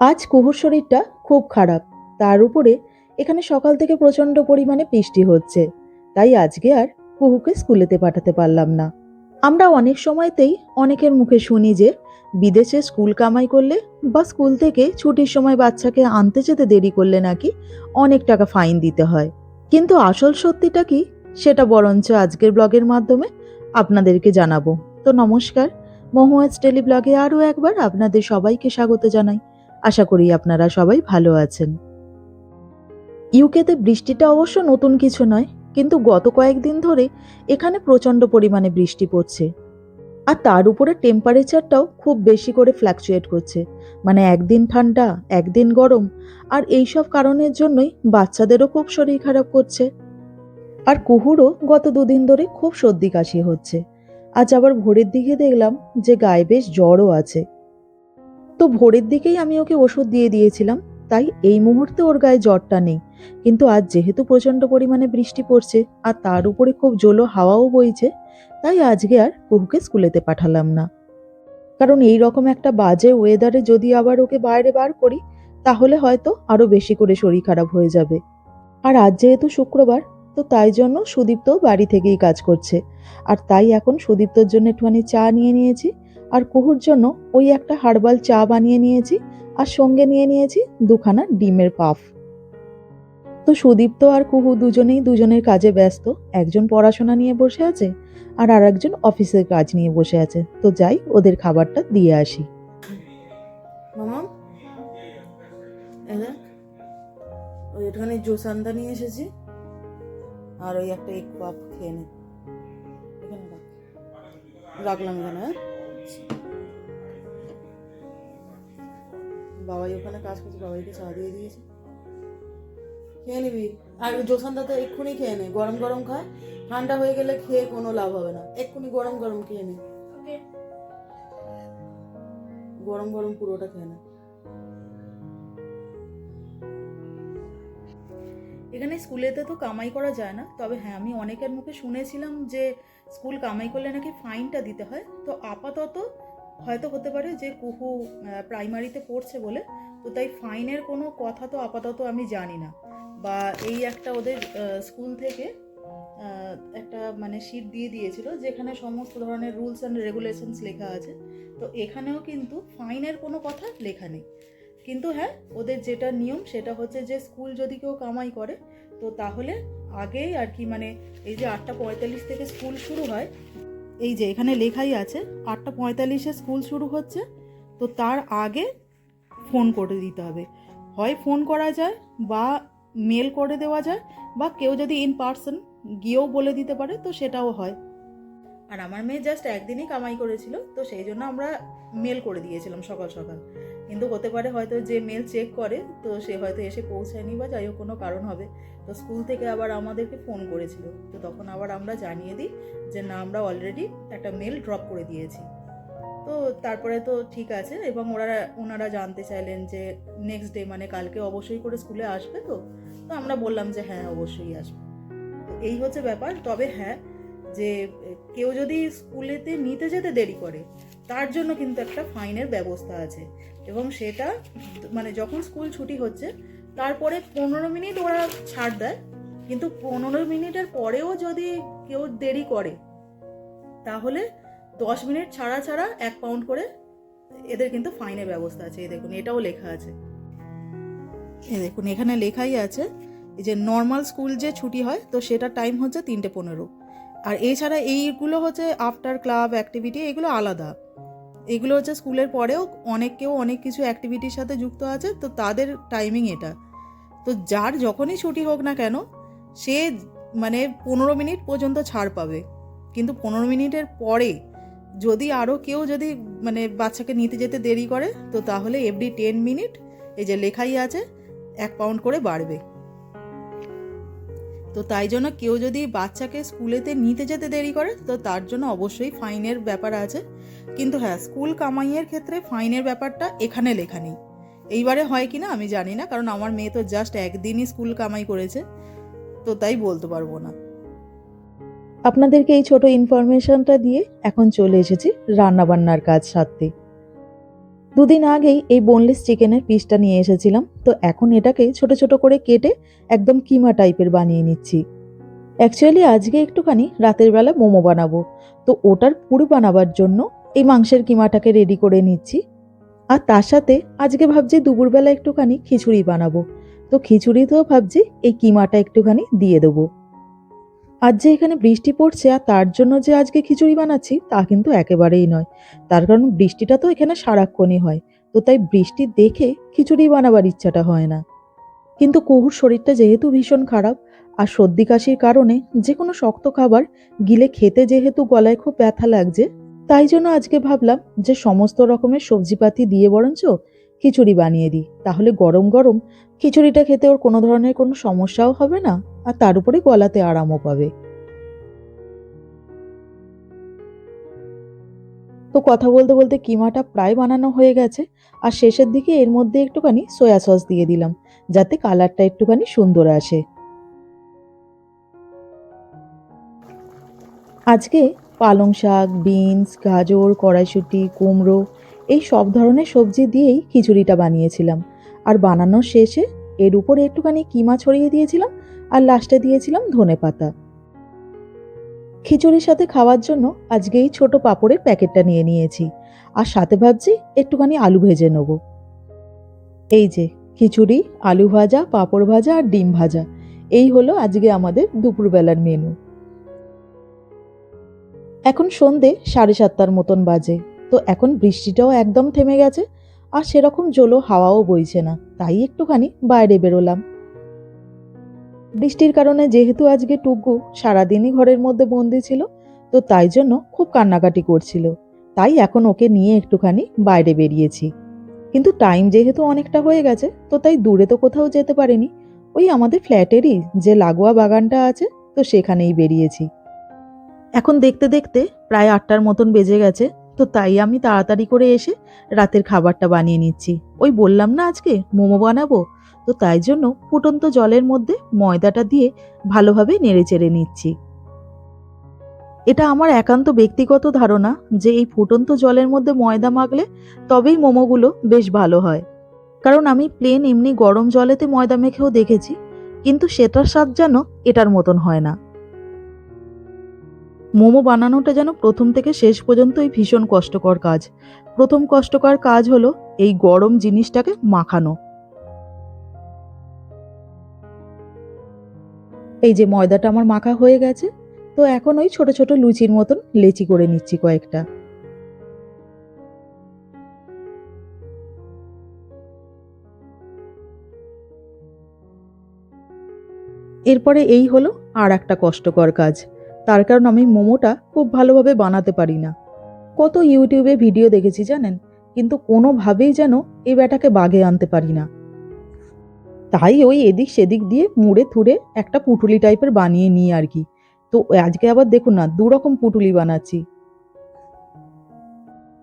আজ কুহুর শরীরটা খুব খারাপ। তার উপরে এখানে সকাল থেকে প্রচণ্ড পরিমাণে বৃষ্টি হচ্ছে। তাই আজকে আর কুহুকে স্কুলেতে পাঠাতে পারলাম না। আমরা অনেক সময়তেই অনেকের মুখে শুনি যে, বিদেশে স্কুল কামাই করলে বা স্কুল থেকে ছুটির সময় বাচ্চাকে আনতে যেতে দেরি করলে নাকি অনেক টাকা ফাইন দিতে হয়। কিন্তু আসল সত্যিটা কি, সেটা বরঞ্চ আজকের ব্লগের মাধ্যমে আপনাদেরকে জানাব। তো নমস্কার, মহুয়াজ টেলি ব্লগে আরও একবার আপনাদের সবাইকে স্বাগত জানাই। আশা করি আপনারা সবাই ভালো আছেন। ইউকেতে বৃষ্টিটা অবশ্য নতুন কিছু নয়, কিন্তু গত কয়েকদিন ধরে এখানে প্রচণ্ড পরিমাণে বৃষ্টি পড়ছে। আর তার উপরে টেম্পারেচারটাও খুব বেশি করে ফ্ল্যাকচুয়েট করছে। মানে একদিন ঠান্ডা, একদিন গরম, আর এইসব কারণের জন্যই বাচ্চাদেরও খুব শরীর খারাপ করছে। আর কুহুরও গত দুদিন ধরে খুব সর্দি কাশি হচ্ছে। আজ আবার ভোরের দিকে দেখলাম যে গায়ে বেশ জ্বরও আছে। তো ভোরের দিকেই আমি ওকে ওষুধ দিয়ে দিয়েছিলাম, তাই এই মুহূর্তে ওর গায়ে জ্বরটা নেই। কিন্তু আজ যেহেতু প্রচণ্ড পরিমাণে বৃষ্টি পড়ছে, আর তার উপরে খুব জোলো হাওয়াও বইছে, তাই আজকে আর কুহুকে স্কুলেতে পাঠালাম না। কারণ এই রকম একটা বাজে ওয়েদারে যদি আবার ওকে বাইরে বার করি, তাহলে হয়তো আরও বেশি করে শরীর খারাপ হয়ে যাবে। আর আজ যেহেতু শুক্রবার, তো তাই জন্য সুদীপ্ত বাড়ি থেকেই কাজ করছে। আর তাই এখন সুদীপ্তর জন্য একটুখানি চা নিয়ে নিয়েছি আর কুহুর জন্য ওই একটা হার্বাল চা বানিয়ে নিয়েছি আর সঙ্গে নিয়ে নিয়েছি দুখানা ডিমের পাফ। তো সুদীপ্ত আর কুহু দুজনেই দুজনের কাজে ব্যস্ত, একজন পড়াশোনা নিয়ে বসে আছে আর আর একজন অফিসের কাজ নিয়ে বসে আছে। তো যাই, ওদের খাবারটা দিয়ে আসি। দেখ জোসান্দা নিয়ে এসেছি। আর ওই একটা এক পাপ খেয়ে নে। রাখলাম এখানে হ্যাঁ? বাবাই ওখানে কাজ করছে বাবাইকে চা দিয়ে দিয়েছে। খেয়ে নিবি? আর জোসান দাদা তো এক্ষুনি খেয়ে নে গরম গরম খায়। ঠান্ডা হয়ে গেলে খেয়ে কোনো লাভ হবে না। এক্ষুনি গরম গরম খেয়ে নে। গরম গরম পুরোটা খেয়ে নে। এখানে স্কুলেতে তো কামাই করা যায় না। তবে হ্যাঁ আমি অনেকের মুখে শুনেছিলাম যে স্কুল কামাই করলে নাকি ফাইনটা দিতে হয়। তো আপাতত হয়তো হতে পারে যে কুহু প্রাইমারিতে পড়ছে বলে। তো তাই ফাইনের কোনো কথা তো আপাতত আমি জানি না। বা এই একটা ওদের স্কুল থেকে একটা মানে শিট দিয়ে দিয়েছিল যেখানে সমস্ত ধরনের রুলস অ্যান্ড রেগুলেশনস লেখা আছে। তো এখানেও কিন্তু ফাইনের কোনো কথা লেখা নেই। কিন্তু হ্যাঁ ওদের যেটা নিয়ম সেটা হচ্ছে যে স্কুল যদি কেউ কামাই করে, তো তাহলে আগেই আর কি মানে এই যে আটটা পঁয়তাল্লিশ থেকে স্কুল শুরু হয়, এই যে এখানে লেখাই আছে, আটটা পঁয়তাল্লিশে স্কুল শুরু হচ্ছে, তো তার আগে ফোন করে দিতে হবে। হয় ফোন করা যায় বা মেল করে দেওয়া যায়, বা কেউ যদি ইন পার্সন গিয়েও বলে দিতে পারে, তো সেটাও হয়। আর আমার মেয়ে জাস্ট একদিনই কামাই করেছিল, তো সেই জন্য আমরা মেল করে দিয়েছিলাম সকাল সকাল। কিন্তু হতে পারে হয়তো যে মেল চেক করে, তো সে হয়তো এসে পৌঁছায়নি বা যাই হোক কোনো কারণ হবে। তো স্কুল থেকে আবার আমাদেরকে ফোন করেছিল। তো তখন আবার আমরা জানিয়ে দিই যে না, আমরা অলরেডি একটা মেল ড্রপ করে দিয়েছি। তো তারপরে তো ঠিক আছে, এবং ওরা, ওনারা জানতে চাইলেন যে নেক্সট ডে মানে কালকে অবশ্যই করে স্কুলে আসবে তো? তো আমরা বললাম যে হ্যাঁ অবশ্যই আসবে। তো এই হচ্ছে ব্যাপার। তবে হ্যাঁ যে কেউ যদি স্কুলেতে নিতে যেতে দেরি করে, তার জন্য কিন্তু একটা ফাইনের ব্যবস্থা আছে। এবং সেটা মানে যখন স্কুল ছুটি হচ্ছে, তারপরে পনেরো মিনিট ওরা ছাড় দেয়। কিন্তু পনেরো মিনিটের পরেও যদি কেউ দেরি করে, তাহলে দশ মিনিট ছাড়া ছাড়া এক পাউন্ড করে এদের কিন্তু ফাইনের ব্যবস্থা আছে। এই দেখুন, এটাও লেখা আছে। এ দেখুন, এখানে লেখাই আছে এই যে নর্মাল স্কুল যে ছুটি হয়, তো সেটার টাইম হচ্ছে তিনটে পনেরো। আর এছাড়া এইগুলো হচ্ছে আফটার ক্লাব অ্যাক্টিভিটি এগুলো আলাদা। এগুলো হচ্ছে স্কুলের পরেও অনেক কেউ অনেক কিছু অ্যাক্টিভিটির সাথে যুক্ত আছে, তো তাদের টাইমিং এটা। তো যার যখনই ছুটি হোক না কেন, সে মানে পনেরো মিনিট পর্যন্ত ছাড় পাবে। কিন্তু পনেরো মিনিটের পরে যদি আরও কেউ যদি মানে বাচ্চাকে নিতে যেতে দেরি করে, তো তাহলে এভরি টেন মিনিট এই যে লেখাই আছে, এক পাউন্ড করে বাড়বে। তো তাই জন্য কেউ যদি বাচ্চাকে স্কুলেতে নিতে যেতে দেরি করে, তো তার জন্য অবশ্যই ফাইনের ব্যাপার আছে। কিন্তু হ্যাঁ স্কুল কামাইয়ের ক্ষেত্রে ফাইনের ব্যাপারটা এখানে লেখা নেই। এইবারে হয় কি না আমি জানি না, কারণ আমার মেয়ে তো জাস্ট একদিনই স্কুল কামাই করেছে, তো তাই বলতে পারব না। আপনাদেরকে এই ছোট ইনফরমেশনটা দিয়ে এখন চলে এসেছি রান্নাবান্নার কাজ সারতে। দুদিন আগেই এই বোনলেস চিকেনের পিসটা নিয়ে এসেছিলাম। তো এখন এটাকে ছোট ছোট করে কেটে একদম কিমা টাইপের বানিয়ে নিচ্ছি। অ্যাকচুয়ালি আজকে একটুখানি রাতের বেলা মোমো বানাবো। তো ওটার পুরি বানাবার জন্য এই মাংসের কিমাটাকে রেডি করে নিচ্ছি। আর তার সাথে আজকে ভাবছি দুপুরবেলা একটুখানি খিচুড়ি বানাবো। তো খিচুড়িতেও ভাবছি এই কিমাটা একটুখানি দিয়ে দেবো। আজ যে এখানে বৃষ্টি পড়ছে আর তার জন্য যে আজকে খিচুড়ি বানাচ্ছি, তা কিন্তু একেবারেই নয়। তার কারণ বৃষ্টিটা তো এখানে সারাক্ষণই হয়। তো তাই বৃষ্টি দেখে খিচুড়ি বানাবার ইচ্ছাটা হয় না। কিন্তু কুহুর শরীরটা যেহেতু ভীষণ খারাপ, আর সর্দি কাশির কারণে যে কোনো শক্ত খাবার গিলে খেতে যেহেতু গলায় খুব ব্যথা লাগছে, তাই জন্য আজকে ভাবলাম যে সমস্ত রকমের সবজিপাতি দিয়ে বরঞ্চ খিচুড়ি বানিয়ে দিই। তাহলে গরম গরম খিচুড়িটা খেতে ওর কোনো ধরনের কোনো সমস্যাও হবে না, আর তার উপরে গলাতে আরামও পাবে। তো কথা বলতে বলতে কিমাটা প্রায় বানানো হয়ে গেছে, আর শেষের দিকে এর মধ্যে একটুখানি সয়া সস দিয়ে দিলাম, যাতে কালারটা একটুখানি সুন্দর আসে। আজকে পালং শাক বিনস গাজর, কড়াইশুঁটি, কুমড়ো এই সব ধরনের সবজি দিয়েই খিচুড়িটা বানিয়েছিলাম। আর বানানোর শেষে এর উপরে একটুখানি কিমা ছড়িয়ে দিয়েছিলাম আর লাস্টে দিয়েছিলাম ধনে পাতা। খিচুড়ির সাথে খাওয়ার জন্য আজকে এই ছোট পাঁপড়ের প্যাকেটটা নিয়ে নিয়েছি। আর সাথে ভাবছি একটুখানি আলু ভেজে নেব। এই যে, খিচুড়ি, আলু ভাজা, পাঁপড় ভাজা আর ডিম ভাজা। এই হলো আজকে আমাদের দুপুরবেলার মেনু এখন সন্ধে সাড়ে সাতটার মতন বাজে। তো এখন বৃষ্টিটাও একদম থেমে গেছে, আর সেরকম জলো হাওয়াও বইছে না, তাই একটুখানি বাইরে বেরোলাম। বৃষ্টির কারণে যেহেতু আজকে টুকু, সারাদিনই ঘরের মধ্যে বন্দি ছিল, তো তাই জন্য খুব কান্নাকাটি করছিল, তাই এখন ওকে নিয়ে একটুখানি বাইরে বেরিয়েছি। কিন্তু টাইম যেহেতু অনেকটা হয়ে গেছে, তো তাই দূরে তো কোথাও যেতে পারিনি, ওই আমাদের ফ্ল্যাটেরই যে লাগোয়া বাগানটা আছে, তো সেখানেই বেরিয়েছি। এখন দেখতে দেখতে প্রায় আটটার মতন বেজে গেছে তো তাই আমি তাড়াতাড়ি করে এসে রাতের খাবারটা বানিয়ে নিচ্ছি। ওই বললাম না আজকে মোমো বানাবো? তো তাই জন্য ফুটন্ত জলের মধ্যে ময়দাটা দিয়ে ভালোভাবে নেড়ে চেড়ে নিচ্ছি। এটা আমার একান্ত ব্যক্তিগত ধারণা যে এই ফুটন্ত জলের মধ্যে ময়দা মাখলে তবেই মোমোগুলো বেশ ভালো হয়। কারণ আমি প্লেন এমনি গরম জলেতে ময়দা মেখেও দেখেছি, কিন্তু সেটার স্বাদ যেন এটার মতন হয় না। মোমো বানানোটা যেন প্রথম থেকে শেষ পর্যন্তই ভীষণ কষ্টকর কাজ। প্রথম কষ্টকর কাজ হলো এই গরম জিনিসটাকে মাখানো। এই যে ময়দাটা আমার মাখা হয়ে গেছে, তো এখন ওই ছোট ছোট লুচির মতন লেচি করে নিচ্ছি কয়েকটা। এরপরে এই হলো আর একটা কষ্টকর কাজ। তার কারণ আমি মোমোটা খুব ভালোভাবে বানাতে পারি না। কত ইউটিউবে ভিডিও দেখেছি জানেন? কিন্তু কোনোভাবেই যেন এই ব্যাটাকে বাগে আনতে পারি না। তাই ওই এদিক সেদিক দিয়ে মুড়ে থুড়ে একটা পুটুলি টাইপের বানিয়ে নিই আর কি। তো আজকে আবার দেখুন না দু রকম পুটুলি বানাচ্ছি।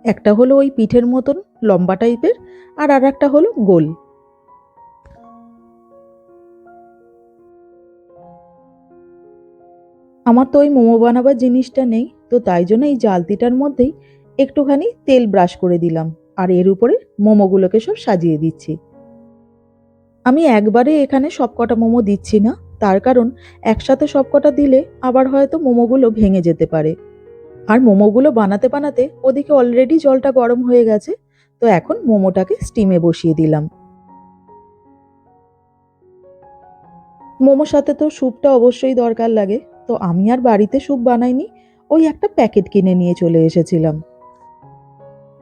একটা হলো ওই পিঠের মতন লম্বা টাইপের আর আর একটা হলো গোল। আমার তো ওই মোমো বানাবার জিনিসটা নেই, তো তাই জন্য এই জালতিটার মধ্যেই একটুখানি তেল ব্রাশ করে দিলাম, আর এর উপরে মোমোগুলোকে সব সাজিয়ে দিচ্ছি। আমি একবারে এখানে সবকটা মোমো দিচ্ছি না, তার কারণ একসাথে সবকটা দিলে আবার হয়তো মোমোগুলো ভেঙে যেতে পারে। আর মোমোগুলো বানাতে বানাতে ওদিকে অলরেডি জলটা গরম হয়ে গেছে, তো এখন মোমোটাকে স্টিমে বসিয়ে দিলাম। মোমোর সাথে তো স্যুপটা অবশ্যই দরকার লাগে তো আমি আর বাড়িতে স্যুপ বানাইনি, ওই একটা প্যাকেট কিনে নিয়ে চলে এসেছিলাম।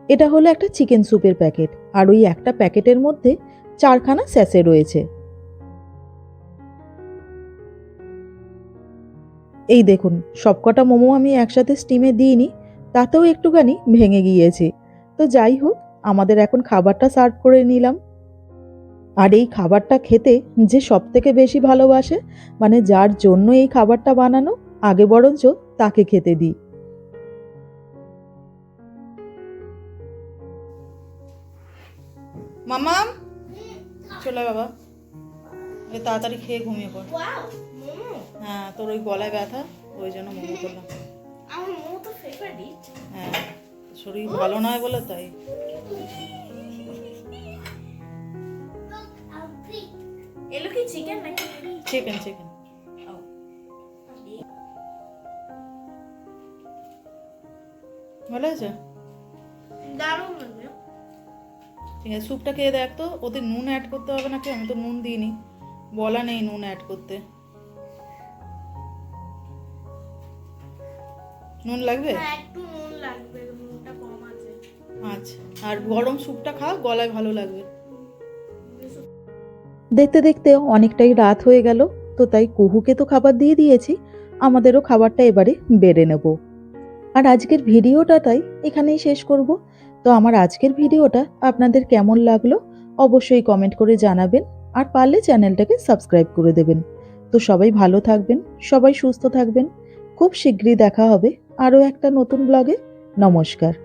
এটা হলো একটা চিকেন স্যুপের প্যাকেট, আর ওই একটা প্যাকেটের মধ্যে চারখানা স্যাসে রয়েছে। এই দেখুন, সবকটা মোমো আমি একসাথে স্টিমে দিইনি, তাতেও একটুখানি ভেঙে গিয়েছে। তো যাই হোক, আমাদের এখন খাবারটা সার্ভ করে নিলাম। আর এই খাবারটা খেতে যে সব থেকে বেশি ভালোবাসে মানে যার জন্য এই খাবারটা বানানো আগে বরঞ্চ তাকে খেতে দিই। মামাম চলে বাবা। এই তাড়াতাড়ি খেয়ে ঘুমিয়ে পড়। হ্যাঁ তোর ওই গলায় ব্যথা ওই জন্য মোমো করলাম। মোমো তো ফেভারিট হ্যাঁ শরীর ভালো নয় বলে তাই। চিকেন নাকি? চিকেন চিকেন ভালো আছে? দারুণ ঠিক আছে স্যুপটা খেয়ে দেখ তো। ওতে নুন অ্যাড করতে হবে নাকি? আমি তো নুন দিইনি। বলা নেই নুন অ্যাড করতে। নুন লাগবে? হ্যাঁ একটু নুন লাগবে। নুনটা কম আছে। আচ্ছা আর গরম স্যুপটা খাও গলায় ভালো লাগবে। দেখতে দেখতে অনেকটাই রাত হয়ে গেল, তো তাই কুহুকে তো খাবার দিয়ে দিয়েছি, আমাদেরও খাবারটা এবারে বেড়ে নেব। আর আজকের ভিডিওটা তাই এখানেই শেষ করব। তো আমার আজকের ভিডিওটা আপনাদের কেমন লাগল অবশ্যই কমেন্ট করে জানাবেন, আর পারলে চ্যানেলটাকে সাবস্ক্রাইব করে দেবেন। তো সবাই ভালো থাকবেন, সবাই সুস্থ থাকবেন, খুব শীঘ্রই দেখা হবে আরও একটা নতুন ব্লগে। নমস্কার।